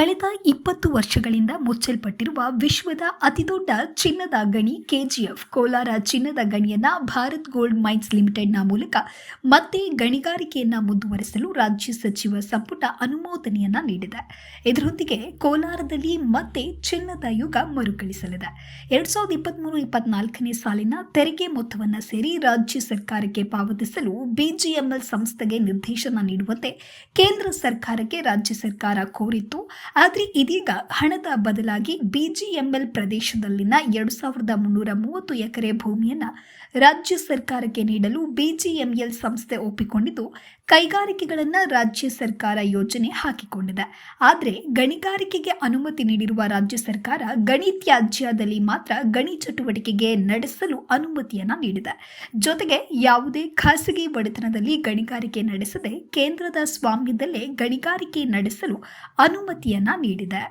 ಕಳೆದ ಇಪ್ಪತ್ತು ವರ್ಷಗಳಿಂದ ಮುಚ್ಚಲ್ಪಟ್ಟಿರುವ ವಿಶ್ವದ ಅತಿದೊಡ್ಡ ಚಿನ್ನದ ಗಣಿ ಕೆಜಿಎಫ್, ಕೋಲಾರ ಚಿನ್ನದ ಗಣಿಯನ್ನ ಭಾರತ್ ಗೋಲ್ಡ್ ಮೈನ್ಸ್ ಲಿಮಿಟೆಡ್ನ ಮೂಲಕ ಮತ್ತೆ ಗಣಿಗಾರಿಕೆಯನ್ನ ಮುಂದುವರೆಸಲು ರಾಜ್ಯ ಸಚಿವ ಸಂಪುಟ ಅನುಮೋದನೆಯನ್ನ ನೀಡಿದೆ. ಇದರೊಂದಿಗೆ ಕೋಲಾರದಲ್ಲಿ ಮತ್ತೆ ಚಿನ್ನದ ಯುಗ ಮರುಕಳಿಸಲಿದೆ. ಎರಡ್ ಸಾವಿರದ ಇಪ್ಪತ್ತ್ಮೂರು ಇಪ್ಪತ್ನಾಲ್ಕನೇ ಸಾಲಿನ ತೆರಿಗೆ ಮೊತ್ತವನ್ನು ಸೇರಿ ರಾಜ್ಯ ಸರ್ಕಾರಕ್ಕೆ ಪಾವತಿಸಲು ಬಿಜಿಎಂಎಲ್ ಸಂಸ್ಥೆಗೆ ನಿರ್ದೇಶನ ನೀಡುವಂತೆ ಕೇಂದ್ರ ಸರ್ಕಾರಕ್ಕೆ ರಾಜ್ಯ ಸರ್ಕಾರ ಕೋರಿತ್ತು. ಆದರೆ ಇದೀಗ ಹಣದ ಬದಲಾಗಿ ಬಿಜಿಎಂಎಲ್ ಪ್ರದೇಶದಲ್ಲಿನ ಎರಡು ಸಾವಿರದ ಮುನ್ನೂರ ಮೂವತ್ತು ಎಕರೆ ಭೂಮಿಯನ್ನು ರಾಜ್ಯ ಸರ್ಕಾರಕ್ಕೆ ನೀಡಲು ಬಿಜಿಎಂಎಲ್ ಸಂಸ್ಥೆ ಒಪ್ಪಿಕೊಂಡಿದ್ದು, ಕೈಗಾರಿಕೆಗಳನ್ನು ರಾಜ್ಯ ಸರ್ಕಾರ ಯೋಜನೆ ಹಾಕಿಕೊಂಡಿದೆ. ಆದರೆ ಗಣಿಗಾರಿಕೆಗೆ ಅನುಮತಿ ನೀಡಿರುವ ರಾಜ್ಯ ಸರ್ಕಾರ ಗಣಿ ತ್ಯಾಜ್ಯದಲ್ಲಿ ಮಾತ್ರ ಗಣಿ ಚಟುವಟಿಕೆಗೆ ನಡೆಸಲು ಅನುಮತಿಯನ್ನು ನೀಡಿದೆ. ಜೊತೆಗೆ ಯಾವುದೇ ಖಾಸಗಿ ಒಡೆತನದಲ್ಲಿ ಗಣಿಗಾರಿಕೆ ನಡೆಸದೆ ಕೇಂದ್ರದ ಸ್ವಾಮ್ಯದಲ್ಲೇ ಗಣಿಗಾರಿಕೆ ನಡೆಸಲು ಅನುಮತಿಯನ್ನ ನೀಡಿದೆ.